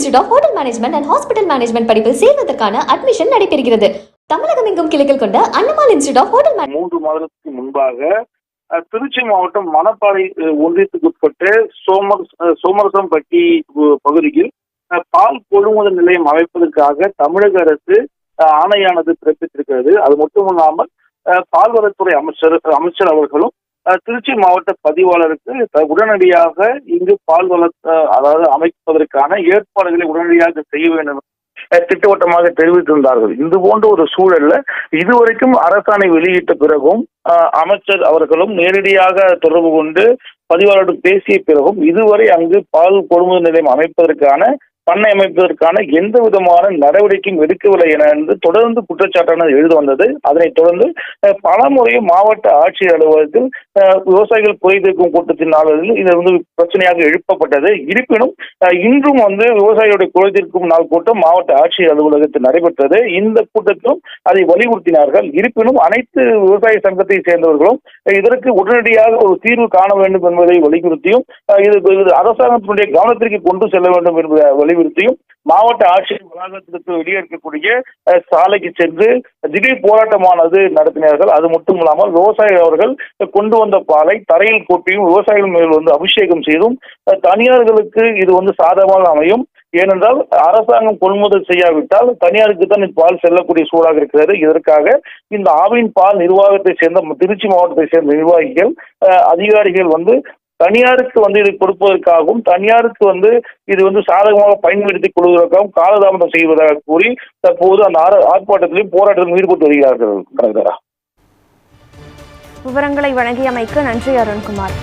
Institute of hotel management and hospital management படிப்பில் சேர்வதற்கான admission நடைபெறுகிறது. தமிழகம் எங்கும் கிளைகள் கொண்ட அண்ணமால் இன்ஸ்டியூட் ஆஃப் ஹோட்டல் மூன்று மாதத்துக்கு முன்பாக திருச்சி மாவட்டம் மணப்பாறை ஒன்றியத்துக்கு உட்பட்டு சோமர் சோமரசம்பட்டி பகுதியில் பால் கொள்முதல் நிலையம் அமைப்பதற்காக தமிழக அரசு ஆணையானது பிறப்பித்திருக்கிறது. அது மட்டுமல்லாமல் பால்வளத்துறை அமைச்சர் அமைச்சர் அவர்களும் திருச்சி மாவட்ட பதிவாளருக்கு த- உடனடியாக இங்கு பால்வள அஹ், அதாவது அமைப்பதற்கான ஏற்பாடுகளை உடனடியாக செய்ய வேண்டும் திட்டவட்டமாக தெரிவித்திருந்தார்கள். இது போன்ற ஒரு சூழல்ல இதுவரைக்கும் அரசாணை வெளியிட்ட பிறகும் அமைச்சர் அவர்களும் நேரடியாக தொடர்பு கொண்டு பதிவாளருடன் பேசிய பிறகும் இதுவரை அங்கு பால் கொள்முதல் நிலையம் அமைப்பதற்கான பண்ணை அமைப்பதற்கான எந்த விதமான நடவடிக்கையும் எடுக்கவில்லை என தொடர்ந்து குற்றச்சாட்டானது எழுத வந்தது. அதனைத் தொடர்ந்து பல முறையும் மாவட்ட ஆட்சியர் அலுவலகத்தில் விவசாயிகள் குறைதீர்க்கும் கூட்டத்தின் நாளில் இது வந்து பிரச்சனையாக எழுப்பப்பட்டது. இருப்பினும் இன்றும் வந்து விவசாயிகளுடைய குறைதீர்க்கும் நாள் கூட்டம் மாவட்ட ஆட்சியர் அலுவலகத்தில் நடைபெற்றது. இந்த கூட்டத்திலும் அதை வலியுறுத்தினார்கள். இருப்பினும் அனைத்து விவசாய சங்கத்தை சேர்ந்தவர்களும் இதற்கு உடனடியாக ஒரு தீர்வு காண வேண்டும் என்பதை வலியுறுத்தியும் இது அரசாங்கத்தினுடைய கவனத்திற்கு கொண்டு செல்ல வேண்டும் என்பதை வலியுறுத்தியும் மாவட்ட ஆட்சியர் வளாகத்திற்கு வெளியே இருக்கக்கூடிய சாலைக்கு சென்று திடீர் போராட்டமானது நடத்தினார்கள். அது மட்டும் இல்லாமல் விவசாயிகள் அவர்கள் கொண்டு வந்த பாலை தரையில் கொட்டியும் விவசாயிகள் மேல் வந்து அபிஷேகம் செய்தும் தனியார்களுக்கு இது வந்து சாதகமாக அமையும். ஏனென்றால் அரசாங்கம் கொள்முதல் செய்யாவிட்டால் தனியாருக்கு தான் பால் செல்லக்கூடிய சூழலாக இருக்கிறது. இதற்காக இந்த ஆவின் பால் நிர்வாகத்தை சேர்ந்த திருச்சி மாவட்டத்தை சேர்ந்த நிர்வாகிகள் அதிகாரிகள் வந்து தனியாருக்கு வந்து இதை கொடுப்பதற்காகவும் தனியாருக்கு வந்து இது வந்து சாதகமாக பயன்படுத்திக் கொள்வதற்காகவும் காலதாமதம் செய்வதாக கூறி தற்போது அந்த ஆர்ப்பாட்டத்திலும் போராட்டத்திலும் ஈடுபட்டு வருகிறார்கள் கனகரா விவரங்களை வழங்கியமைக்கு நன்றி அருண்குமார்.